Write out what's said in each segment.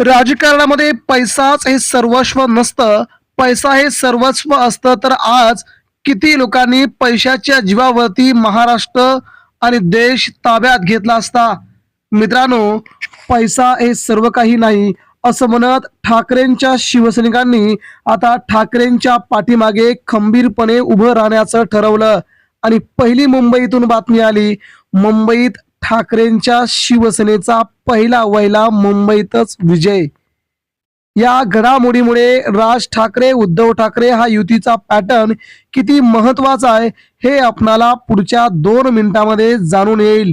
राजकारणामध्ये पैसाच हे सर्वस्व नसतं. पैसा हे सर्वस्व असतं. तर आज किती लोकांनी पैशाच्या जीवावरती महाराष्ट्र आणि देश ताब्यात घेतला असता? मित्रांनो पैसा हे सर्व काही नाही असं म्हणत ठाकरेंच्या शिवसैनिकांनी आता ठाकरेंच्या पाठीमागे खंबीरपणे उभं राहण्याचं ठरवलं. आणि पहिली मुंबईतून बातमी आली. मुंबईत ठाकरेंच्या शिवसेनेचा पहिला वहिला मुंबईतच विजय. या घडामोडीमुळे राज ठाकरे उद्धव ठाकरे हा युतीचा पॅटर्न किती महत्त्वाचा आहे हे आपणाला पुढच्या दोन मिनिटांमध्ये जाणून येईल.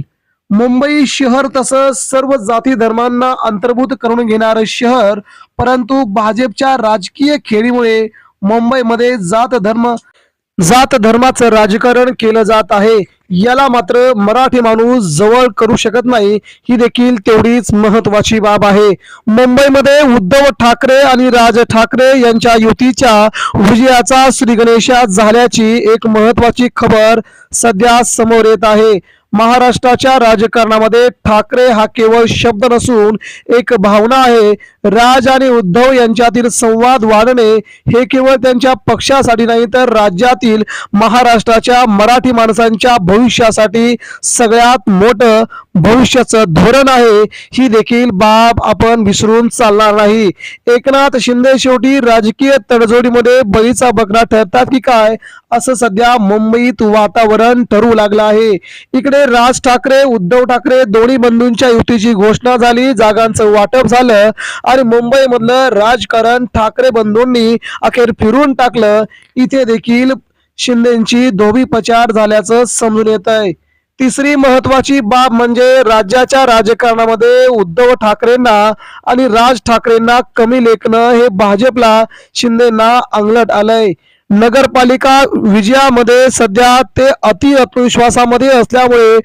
मुंबई शहर तसं सर्व जाती धर्मांना अंतर्भूत करून घेणारं शहर परंतु भाजपच्या राजकीय खेळीमुळे मुंबईमध्ये जात धर्म जात धर्माचं राजकारण केलं जात आहे. याला मात्र मराठी माणूस जवळ करू शकत नाही. ही देखील तेवढीच महत्वाची बाब आहे. मुंबईमध्ये उद्धव ठाकरे आणि राज ठाकरे यांच्या युतीच्या विजयाचा श्रीगणेशात झाल्याची एक महत्वाची खबर सध्या समोर येत आहे. महाराष्ट्राच्या राजकारणामध्ये ठाकरे हा केवळ शब्द नसून एक भावना आहे. राज आणि उद्धव यांच्यातील संवाद वाढणे हे केवळ त्यांच्या पक्षासाठी नाही तर राज्यातील महाराष्ट्राच्या मराठी माणसांच्या भविष्यासाठी सगळ्यात मोठं भविष्याचं धोरण आहे. ही देखील बाब आपण विसरून चालणार नाही. एकनाथ शिंदे शेवटी राजकीय तडजोडीमध्ये बळीचा बकरा ठरतात की काय? असं सध्या मुंबईत वातावरण ठरू लागलं आहे. इकडे राज ठाकरे उद्धव ठाकरे दोन्ही बंधूंच्या युतीची घोषणा झाली. जागांचं वाटप झालं आणि मुंबईमधलं राजकारण ठाकरे बंधूंनी अखेर फिरून टाकलं. इथे देखील शिंदेची धोबी पचार झाल्याचं समजून येत आहे. तिसरी महत्वाची बाब म्हणजे राज्याच्या राजकारणामध्ये उद्धव ठाकरेंना आणि राज ठाकरेंना कमी लेखणं हे भाजपला शिंदेना अंगलट आलंय. नगरपालिका विजयामध्ये सध्या ते अति आत्मविश्वासामध्ये असल्यामुळे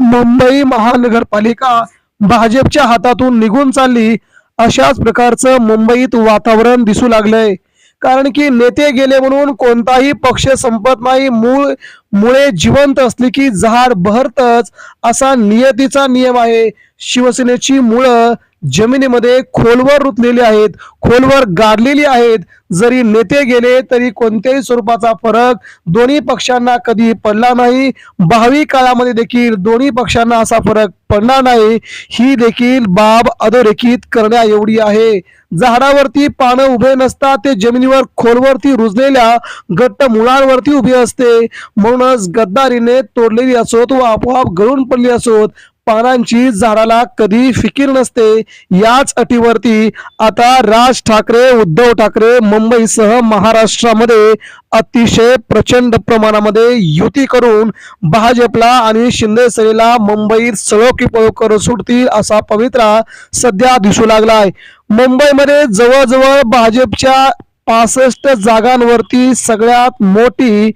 मुंबई महानगरपालिका भाजपच्या हातातून निघून चालली. अशाच प्रकारचं मुंबईत वातावरण दिसू लागलंय. कारण की नेते गेले म्हणून कोणताही पक्ष संपत नाही. मूळ मुळे जिवंत असली की जहार बहरतच असा नियतीचा नियम आहे. शिवसेनेची मुळं जमिनीमध्ये खोलवर रुतलेले आहेत खोलवर गाडलेली आहेत. जरी नेते गेले तरी कोणत्याही स्वरूपाचा फरक दोन्ही पक्षांना कधी पडला नाही. भावी काळामध्ये देखील दोन्ही पक्षांना असा फरक पडणार नाही. ही देखील बाब अधोरेखित करण्या एवढी आहे. झाडावरती पानं उभे नसतात ते जमिनीवर खोलवरती रुजलेल्या घट्ट मुळांवरती उभे असते. म्हणूनच गद्दारीने तोडलेली असोत व आपोआप गळून पडली असोत. पानांची झाडाला कधी फिकीर नसते याच अटीवरती आता राज ठाकरे उद्धव ठाकरे मुंबईसह महाराष्ट्रामध्ये अतिशय प्रचंड प्रमाणामध्ये युती करून भाजपला आणि शिंदेसेनेला मुंबईत सळो की पळो करू सुटतील असा पवित्रा सध्या दिसू लागलाय. मुंबईमध्ये जवळजवळ भाजपच्या पासष्ट जागांवरती सगळ्यात मोठी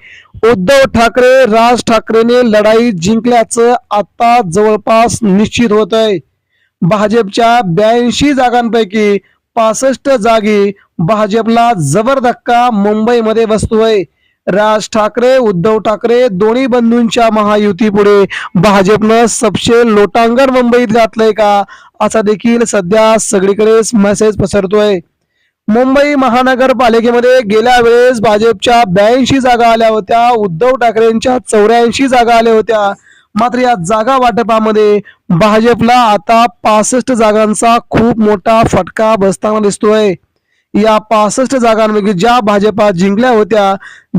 उद्धव ठाकरे राज ठाकरेने लढाई जिंकल्याचं आता जवळपास निश्चित होत आहे भाजपच्या ब्याऐंशी जागांपैकी पासष्ट जागी भाजपला जबर धक्का मुंबईमध्ये बसतोय. राज ठाकरे उद्धव ठाकरे दोन्ही बंधूंच्या महायुतीपुढे भाजपनं सबशे लोटांगण मुंबईत घातलंय का? असा देखील सध्या सगळीकडेच मेसेज पसरतोय. मुंबई महानगरपालिकेमध्ये गेल्या वेळेस भाजपच्या ब्याऐंशी जागा आल्या होत्या उद्धव ठाकरेंच्या चौऱ्याऐंशी जागा आल्या होत्या. मात्र या जागा वाटपामध्ये भाजपला आता पासष्ट जागांचा खूप मोठा फटका बसताना दिसतोय. या पासष्ट जागांपैकी ज्या भाजपा जिंकल्या होत्या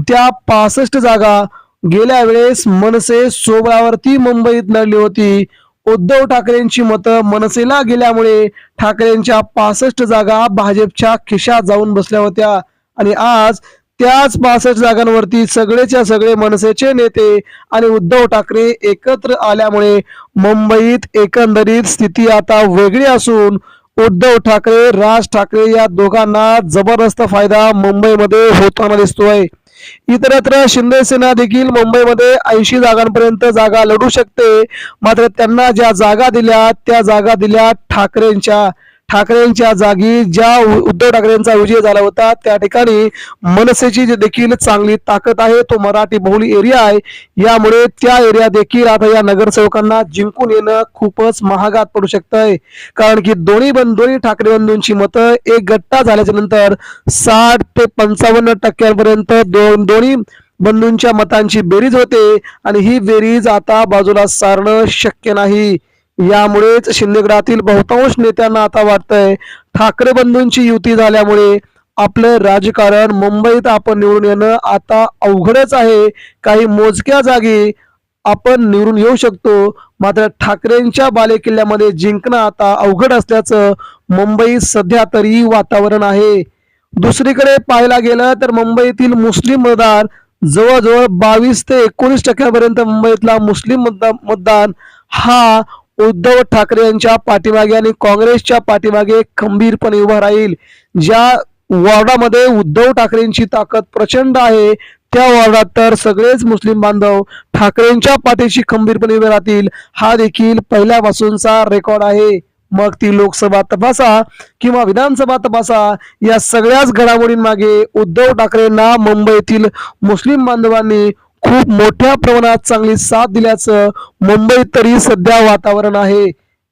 त्या पासष्ट जागा गेल्या वेळेस मनसे सोबळावरती मुंबईत लढली होती. उद्धव ठाकरेंची मतं मनसेला गेल्यामुळे ठाकरेंच्या पासष्ट जागा भाजपच्या खिशात जाऊन बसल्या होत्या. आणि आज त्याच पासष्ट जागांवरती सगळेच्या सगळे मनसेचे नेते आणि उद्धव ठाकरे एकत्र आल्यामुळे मुंबईत एकंदरीत स्थिती आता वेगळी असून उद्धव ठाकरे राज ठाकरे या दोघांना जबरदस्त फायदा मुंबईमध्ये होताना दिसतोय. इतरत्र शिंदे सेना देखील मुंबईमध्ये ऐंशी जागांपर्यंत जागा लढू शकते. मात्र त्यांना ज्या जागा दिल्या त्या जागा दिल्या ठाकरेंच्या. ठाकरेंच्या जागी ज्या उद्धव ठाकरेंचा विजय झाला होता त्या ठिकाणी मनसेची जी देखील चांगली ताकद आहे तो मराठी बहुल एरिया आहे. यामुळे त्या एरिया देखील आता या नगरसेवकांना जिंकून येणं खूपच महागात पडू शकतंय. कारण की दोन्ही बंद दोन्ही ठाकरे बंधूंची मतं एक गट्टा झाल्याच्यानंतर साठ ते पंचावन्न टक्क्यांपर्यंत दोन दोन्ही बंधूंच्या मतांची बेरीज होते आणि ही बेरीज आता बाजूला सारणं शक्य नाही. यामुळेच शिंदेगडातील बहुतांश नेत्यांना आता वाटतंय ठाकरे बंधूंची युती झाल्यामुळे आपलं राजकारण मुंबईत आपण निवडून येणं आता अवघडच आहे. काही मोजक्या जागी आपण निवडून येऊ शकतो. मात्र ठाकरेंच्या बालेकिल्ल्यामध्ये जिंकणं आता अवघड असल्याचं मुंबईत सध्या तरी वातावरण आहे. दुसरीकडे पाहायला गेलं तर मुंबईतील मुस्लिम मतदार जवळजवळ बावीस ते एकोणीस टक्क्यापर्यंत मुंबईतला मुस्लिम मतदान हा उद्धव ठाकरे यांच्या पाठीमागे आणि काँग्रेसच्या पाठीमागे खंबीरपणे उभा राहील. ज्या वॉर्डामध्ये उद्धव ठाकरेंची ताकद प्रचंड आहे त्या वॉर्डात तर सगळेच मुस्लिम बांधव ठाकरेंच्या पाठीशी खंबीरपणे उभे राहतील. हा देखील पहिल्यापासूनचा रेकॉर्ड आहे. मग ती लोकसभा तपासा किंवा विधानसभा तपासा. या सगळ्याच घडामोडींमागे उद्धव ठाकरेंना मुंबईतील मुस्लिम बांधवांनी खूप मोठ्या प्रमाणात चांगली साथ दिल्याचं मुंबईत तरी सध्या वातावरण आहे.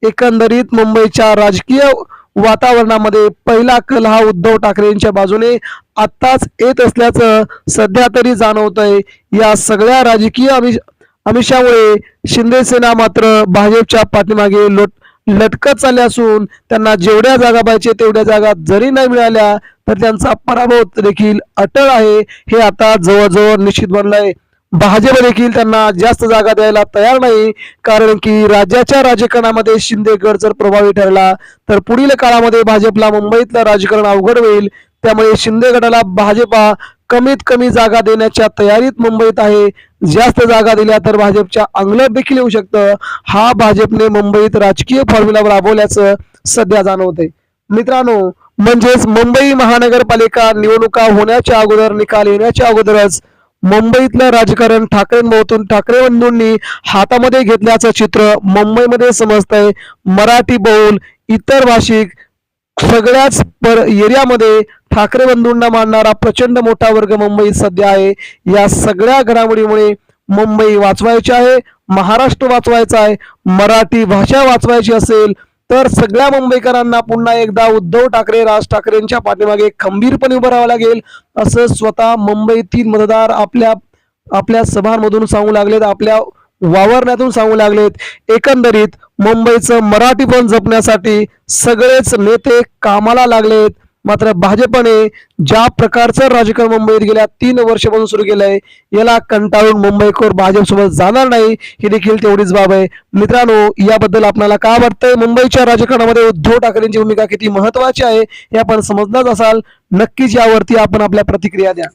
एकंदरीत मुंबईच्या राजकीय वातावरणामध्ये पहिला कल हा उद्धव ठाकरेंच्या बाजूने आत्ताच येत असल्याचं सध्या तरी जाणवतंय. या सगळ्या राजकीय आमिष आमिषामुळे शिंदेसेना मात्र भाजपच्या पाठीमागे लोट लटकत चालले असून त्यांना जेवढ्या जागा पाहिजे तेवढ्या जागा जरी नाही मिळाल्या तर त्यांचा पराभव देखील अटळ आहे हे आता जवळजवळ निश्चित बनलंय. भाजप देखील त्यांना जास्त जागा द्यायला तयार नाही कारण की राज्याच्या राजकारणामध्ये शिंदे गड जर प्रभावी ठरला तर पुढील काळामध्ये भाजपला मुंबईतलं राजकारण अवघड होईल. त्यामुळे शिंदे गटाला भाजपा कमीत कमी जागा देण्याच्या तयारीत मुंबईत आहे. जास्त जागा दिल्या तर भाजपच्या अंगलट देखील येऊ शकतं. हा भाजपने मुंबईत राजकीय फॉर्म्युला राबवल्याचं सध्या जाणवतंय. मित्रांनो म्हणजेच मुंबई महानगरपालिका निवडणुका होण्याच्या अगोदर निकाल येण्याच्या अगोदरच मुंबईतलं राजकारण ठाकरेंभोवतून ठाकरे बंधूंनी हातामध्ये घेतल्याचं चित्र मुंबईमध्ये समजतंय. मराठी बहुल इतर भाषिक सगळ्याच पर एरियामध्ये ठाकरे बंधूंना मानणारा प्रचंड मोठा वर्ग मुंबईत सध्या आहे. या सगळ्या घडामोडीमुळे मुंबई वाचवायची आहे महाराष्ट्र वाचवायचा आहे मराठी भाषा वाचवायची असेल तर सगळ्या मुंबईकरांना पुन्हा एकदा उद्धव ठाकरे राज ठाकरेंच्या पाठीमागे खंबीरपणे उभं राहावं लागेल असं स्वतः मुंबईतील मतदार आपल्या आपल्या सभांमधून सांगू लागलेत आपल्या वावरण्यातून सांगू लागलेत. एकंदरीत मुंबईचं मराठीपण जपण्यासाठी सगळेच नेते कामाला लागलेत. मात्र भाजपने ज्या प्रकारचं राजकारण मुंबईत गेल्या तीन वर्षापासून सुरू केलंय याला कंटाळून मुंबईकर भाजपसोबत जाणार नाही ही देखील तेवढीच बाब आहे. मित्रांनो याबद्दल आपल्याला काय वाटतंय? मुंबईच्या राजकारणामध्ये उद्धव ठाकरेंची भूमिका किती महत्वाची आहे हे आपण समजणारच असाल. नक्कीच यावरती आपण आपल्या प्रतिक्रिया द्या.